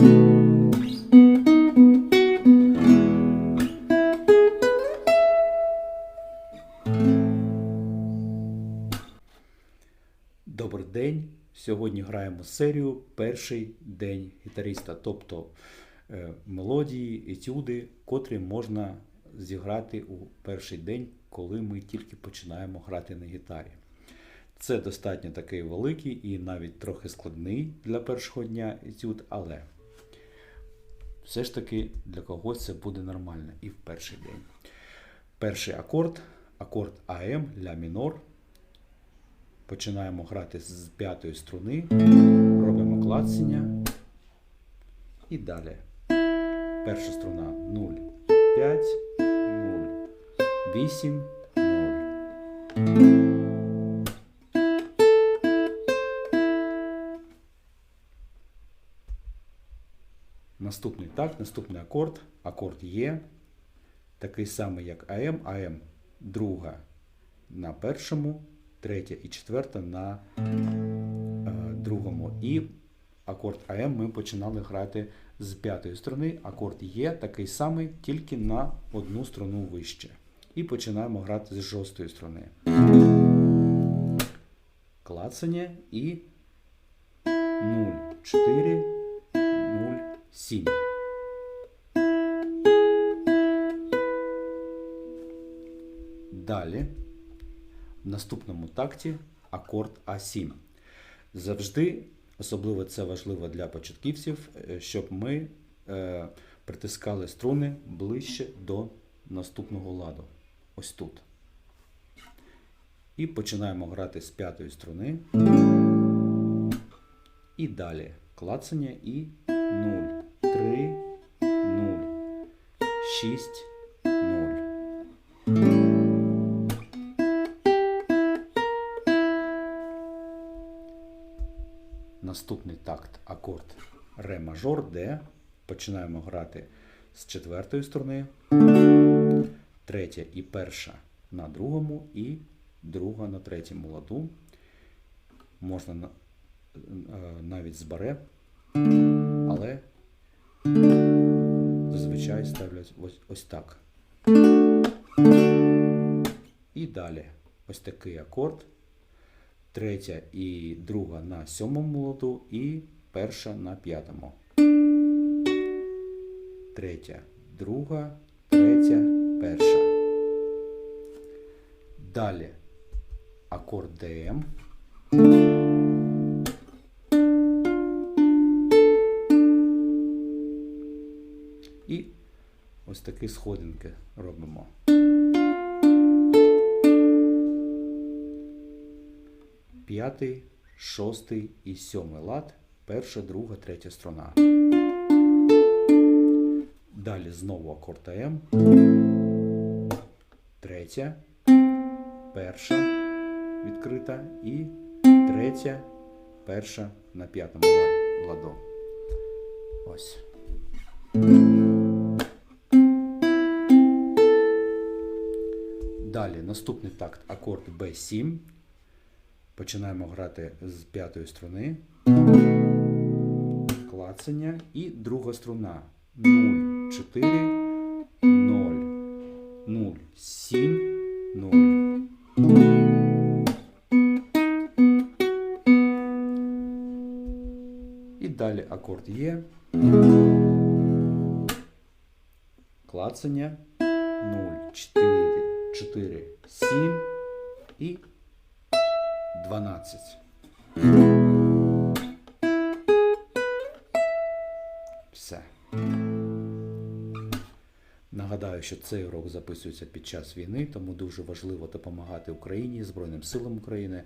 Добрий день! Сьогодні граємо серію Перший день гітариста, тобто е, мелодії, етюди, котрі можна зіграти у перший день, коли ми тільки починаємо грати на гітарі. Це достатньо такий великий і навіть трохи складний для першого дня етюд, але все ж таки для когось це буде нормально і в перший день. Перший акорд, акорд АМ ля мінор. Починаємо грати з п'ятої струни, робимо клацання і далі. Перша струна 0, 5, 0, 8, 0. Наступний так, наступний акорд. Акорд Є. Такий самий, як АМ. АМ друга на першому, третя і четверта на е, другому. І акорд АМ ми починали грати з п'ятої струни. Акорд Є такий самий, тільки на одну струну вище. І починаємо грати з шостої струни. Клацання і 0, 4, 0, 7. Далі в наступному такті акорд А7. Завжди, особливо це важливо для початківців, е, щоб ми е, притискали струни ближче до наступного ладу. Ось тут. І починаємо грати з п'ятої струни. І далі клацання і 0, 3, 0, 6, 0. Наступний такт акорд ре мажор, де починаємо грати з четвертої струни, третя і перша на другому, і друга на третьому ладу. Можна е, навіть з баре, але зазвичай ставлять ось, ось так. І далі ось такий акорд. Третя і друга на сьомому ладу і перша на п'ятому. Третя, друга, третя, перша. Далі акорд ДМ. І ось такі сходинки робимо. П'ятий, шостий і сьомий лад. Перша, друга, третя струна. Далі знову акорд АМ. Третя, перша відкрита і третя, перша на п'ятому ладу. Ось. Наступний такт акорд B7. Починаємо грати з п'ятої струни. Клацання і друга струна. 0, 4, 0, 0, 7, 0. І далі акорд є. Клацання 0, 4, 4, 7 і 12. Все. Нагадаю, що цей урок записується під час війни, тому дуже важливо допомагати Україні, Збройним силам України.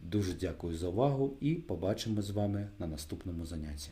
Дуже дякую за увагу і побачимо з вами на наступному занятті.